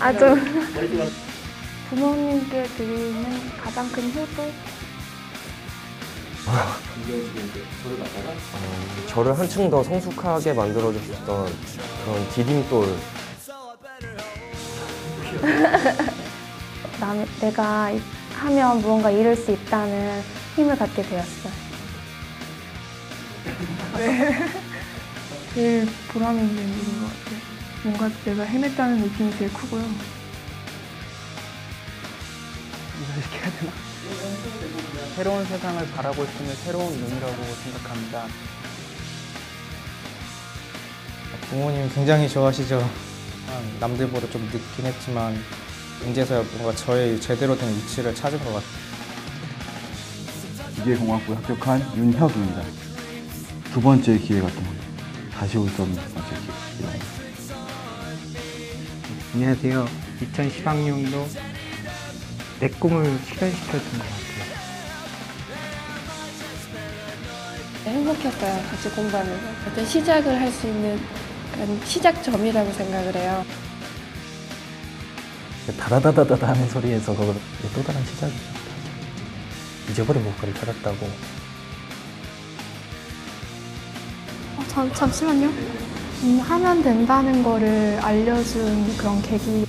아주 부모님께 드리는 가장 큰 효도 저를 한층 더 성숙하게 만들어줬던 그런 디딤돌 남, 내가 이- 하면 무언가 이룰 수 있다는 힘을 갖게 되었어요. 제일 보람 있는 일인 것 같아요. 뭔가 내가 해냈다는 느낌이 제일 크고요. 이렇게 해야 되나? 새로운 세상을 바라볼 수 있는 새로운 눈이라고 생각합니다. 부모님이 굉장히 좋아하시죠. 아, 남들보다 좀 늦긴 했지만 이제서야 뭔가 저의 제대로 된 위치를 찾은 것 같아요. 기계공학부에 합격한 윤혁입니다. 두 번째 기회 같은 거 다시 올 수 없는 두 번째 기회. 안녕하세요. 2010학년도 내 꿈을 실현시켜준 것 같아요. 행복했어요. 같이 공부하면서. 어떤 시작을 할 수 있는 시작점이라고 생각을 해요. 다다다다다 하는 소리에서 그걸 또 다른 시작이죠. 잊어버린 목표를 찾았다고. 잠, 잠시만요. 음, 하면 된다는 거를 알려준 그런 계기